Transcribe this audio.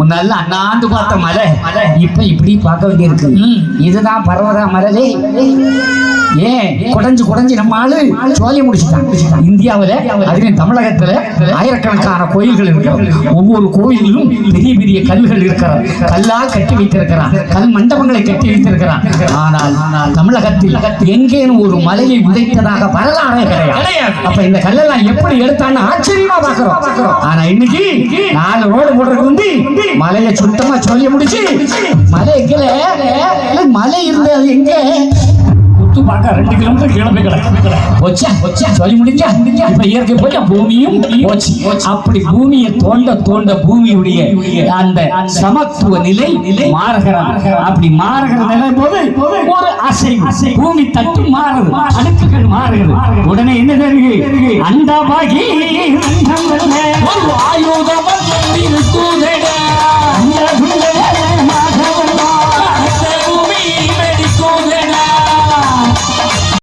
முன்னால அண்ணாந்து பார்த்த மலை. இப்ப இப்படி பார்க்க வேண்டியிருக்கு. இதுதான் பர்வதா மலை ஏன் குடஞ்சு குடஞ்சு நம்ம ஆளு சோழிய முடிச்சுட்டான். இந்தியாவுல அதுலயும் தமிழகத்துல ஆயிரக்கணக்கான கோயில்கள் இருக்கிறது ஒவ்வொரு கோயிலிலும் பெரிய பெரிய கல்கள் இருக்கிறது கல்லால் கட்டி வைத்திருக்கிறான். கல் மண்டபங்களை கட்டி வைத்திருக்கிறான். ஆனால் தமிழகத்தில் எங்கேனும் ஒரு மலையை உதைத்ததாக வரலாறே கிடையாது. அப்ப இந்த கல்லெல்லாம் எப்படி எடுத்தான்னு ஆச்சரியமா பாக்குறோம் ஆனா இன்னைக்கு நாலு ரோடு போடுறது மலையை சுத்தமா சொல்லி முடிச்சு மலை எங்கல மலை இருந்தது எங்க? உத்து பார்க்க ரெண்டு கிலோமீட்டர் கிளம்பி கிடக்கு போச்சா போச்சா? சொல்லி முடிஞ்சா இப்ப இயற்கை போச்சா? பூமியும் போச்சு. அப்படி பூமியை தோண்ட தோண்ட பூமியுடைய அந்த சமத்துவ நிலை நிலை மாறுகிறது. அப்படி மாறுகிற நிலை போது ஒரு அசைவு பூமி தட்டு மாறுது. அடுக்குகள் மாறுகிறது. உடனே என்ன தெரியுது? அண்டபாகி இருக்குதடா